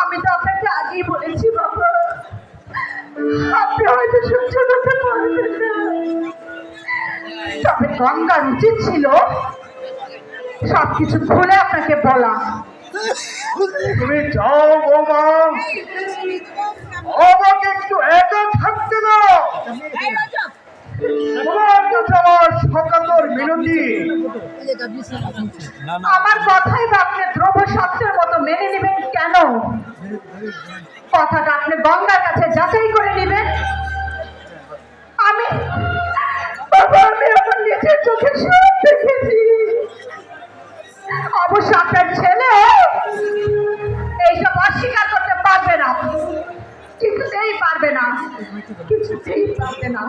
আমি তো আপনাকে আগেই বলেছি বাবা। আপনি হয়তো সহ্য করতে পারবেন না। তবে গঙ্গার উচিত ছিল। সবকিছু খুলে আপনাকে বলা। তুমি যাও, বৌমা। আমার কথাই বা আপনি ধ্রুব সত্যের মতো মেনে নেবেন কেন? কথাটা আপনি গঙ্গার কাছে যাচাই করে নেবেন। আমি আমি আমার নিজের চোখে সব দেখেছি। অবশ্য আপনার ছেলে এইসব অস্বীকার করতে পারবে না। কিছুতেই পারবে না। কিছুতেই পারবে না।